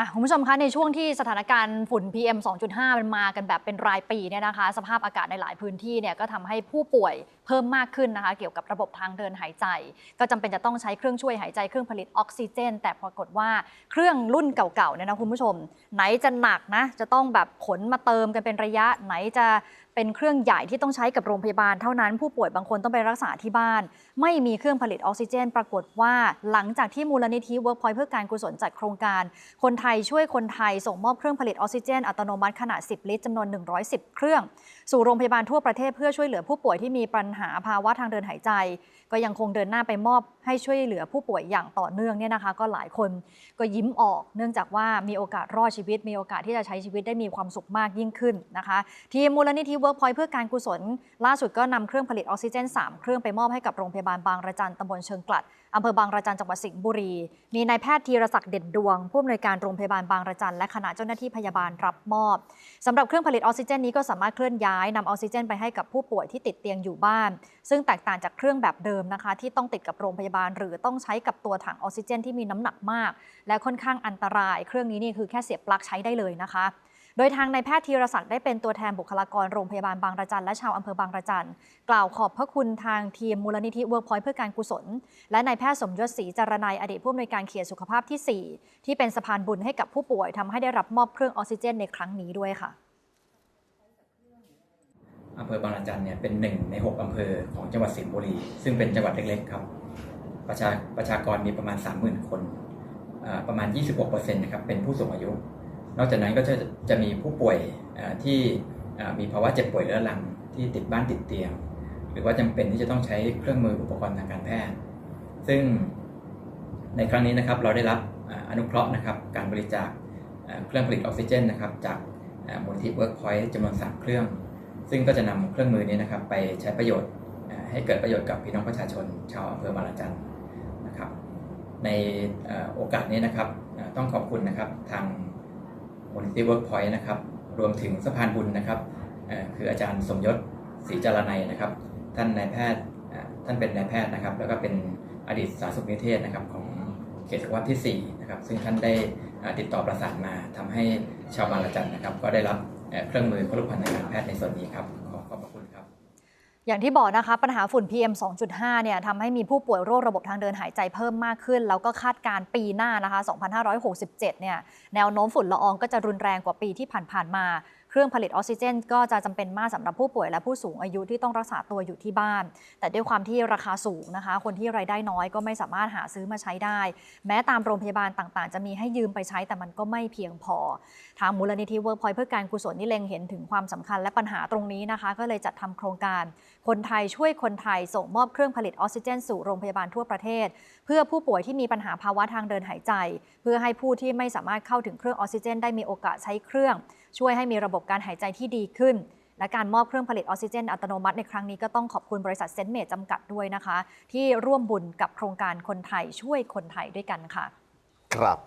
่ะคุณผู้ชมคะในช่วงที่สถานการณ์ฝุ่น PM 2.5 มันมากันแบบเป็นรายปีเนี่ยนะคะ สภาพอากาศในหลายพื้นที่เนี่ยก็ทำให้ผู้ป่วยเพิ่มมากขึ้นนะคะ เกี่ยวกับระบบทางเดินหายใจ ก็จำเป็นจะต้องใช้เครื่องช่วยหายใจเครื่องผลิตออกซิเจน แต่ปรากฏว่าเครื่องรุ่นเก่าๆเนี่ยนะคุณผู้ชม ไหนจะหนักนะ จะต้องแบบขนมาเติมกันเป็นระยะไหนจะเป็นเครื่องใหญ่ที่ต้องใช้กับโรงพยาบาลเท่านั้นผู้ป่วยบางคนต้องไปรักษาที่บ้าน ไม่มีเครื่องผลิตออกซิเจน ปรากฏว่า หลังจากที่มูลนิธิ Workpoint เพื่อการกุศลจัดโครงการคนไทยช่วยคนไทยส่งมอบเครื่องผลิตออกซิเจน อัตโนมัติขนาด 10 ลิตรจำนวน 110 เครื่อง สู่โรงพยาบาลทั่วประเทศเพื่อช่วยเหลือผู้ป่วยที่มีปัญหาภาวะทางเดินหายใจ ก็ยังคงเดินหน้าไปมอบให้ช่วยเหลือผู้ป่วยอย่างต่อเนื่องเนี่ยนะคะ ก็หลายคนก็ยิ้มออก เนื่องจากว่ามีโอกาสรอดชีวิต มีโอกาสที่จะใช้ชีวิตได้มีความสุขมากยิ่งขึ้นนะคะทีมมูลนิธิ Workpoint เพื่อการกุศล ล่าสุดก็นำเครื่องผลิตออกซิเจน 3 เครื่องไปมอบให้กับโรงพยาบาลบางระจันตำบลเชิงกลัดอำเภอบางระจันจังหวัดสิงห์บุรี มีนายแพทย์ธีรศักดิ์เด่นดวงผู้อำนวยการโรงพยาบาลบางระจันและคณะเจ้าหน้าที่พยาบาลรับมอบสำหรับเครื่องผลิตออกซิเจนนี้ก็สามารถเคลื่อนย้ายนำออกซิเจนไปให้กับผู้ป่วยที่ติดเตียงอยู่บ้าน ซึ่งแตกต่างจากเครื่องแบบเดิมนะคะ ที่ต้องติดกับโรงพยาบาล หรือต้องใช้กับตัวถังออกซิเจนที่มีน้ำหนักมาก และค่อนข้างอันตราย เครื่องนี้นี่คือแค่เสียบปลั๊กใช้ได้เลยนะคะ โดยทางนายแพทย์ธีรศักดิ์ได้เป็นตัวแทนบุคลากรโรงพยาบาลบางระจันและชาวอำเภอบางระจันกล่าวขอบพระคุณทางทีมมูลนิธิเวิร์กพอยต์เพื่อการกุศล และนายแพทย์สมยศศรีจารนัยอดีตผู้อำนวยการเขตสุขภาพที่ 4 ที่เป็นสะพานบุญให้กับผู้ป่วยทำให้ได้รับมอบเครื่องออกซิเจนในครั้งนี้ด้วยค่ะอำเภอบางระจันเนี่ยเป็นหนึ่งใน 6 อำเภอของจังหวัดสิงห์บุรี ซึ่งเป็นจังหวัดเล็กๆครับ ประชาประชากรมีประมาณ 30,000 คน ประมาณ 26%นะครับเป็นผู้สูงอายุ นอกจากนั้นก็จะจะมีผู้ป่วยที่มีภาวะเจ็บป่วยเรื้อรังที่ติดบ้านติดเตียง หรือว่าจำเป็นที่จะต้องใช้เครื่องมืออุปกรณ์ทางการแพทย์ ซึ่งในครั้งนี้นะครับเราได้รับอนุเคราะห์นะครับการบริจาคเครื่องผลิตออกซิเจนนะครับจากมูลที่เวิร์กพอยต์จำนวน 3 เครื่อง ซึ่งก็จะนำเครื่องมือนี้นะครับไปใช้ประโยชน์ให้เกิดประโยชน์กับพี่น้องประชาชนชาวอำเภอบางระจันนะครับ ในโอกาสนี้นะครับต้องขอบคุณนะครับทาง มูลนิธิเวิร์กพอยต์นะครับ รวมถึงสะพานบุญนะครับ คืออาจารย์สมยศศรีจารนัยนะครับ ท่านนายแพทย์ท่านเป็นนายแพทย์นะครับ แล้วก็เป็นอดีตสาธารณสุขนิเทศนะครับของเขตสุขภาพที่4นะครับ ซึ่งท่านได้ติดต่อประสานมาทำให้ชาวบางระจันนะครับ ก็ได้รับเอ่อเครื่องมือครุภัณฑ์ทางการแพทย์ในส่วนนี้ครับ อย่างที่บอกนะคะ ปัญหาฝุ่น PM 2.5 เนี่ยทำให้มีผู้ป่วยโรคระบบทางเดินหายใจเพิ่มมากขึ้น แล้วก็คาดการปีหน้านะคะ 2567 เนี่ย แนวโน้มฝุ่นละอองก็จะรุนแรงกว่าปีที่ผ่านๆมา รื่องผลิตออกซิเจน ก็จะจำเป็นมากสำหรับผู้ป่วยและผู้สูงอายุที่ต้องรักษาตัวอยู่ที่บ้าน แต่ด้วยความที่ราคาสูงนะคะ คนที่รายได้น้อยก็ไม่สามารถหาซื้อมาใช้ได้ แม้ตามโรงพยาบาลต่างๆ จะมีให้ยืมไปใช้แต่มันก็ไม่เพียงพอ ทางมูลนิธิเวิร์กพอยเพื่อการกุศลนี่เล็งเห็นถึงความสำคัญและปัญหาตรงนี้นะคะ ก็เลยจัดทำโครงการ คนไทยช่วยคนไทยส่งมอบเครื่องผลิตออกซิเจน สู่โรงพยาบาลทั่วประเทศ เพื่อผู้ป่วยที่มีปัญหาภาวะทางเดินหายใจ เพื่อให้ผู้ที่ไม่สามารถเข้าถึงเครื่องออกซิเจน ได้มีโอกาสใช้เครื่อง ช่วยให้มีระบบการหายใจที่ดีขึ้น และการมอบเครื่องผลิตออกซิเจนอัตโนมัติในครั้งนี้ก็ต้องขอบคุณบริษัทเซนเมดจำกัดด้วยนะคะ ที่ร่วมบุญกับโครงการคนไทยช่วยคนไทยด้วยกันค่ะ ครับ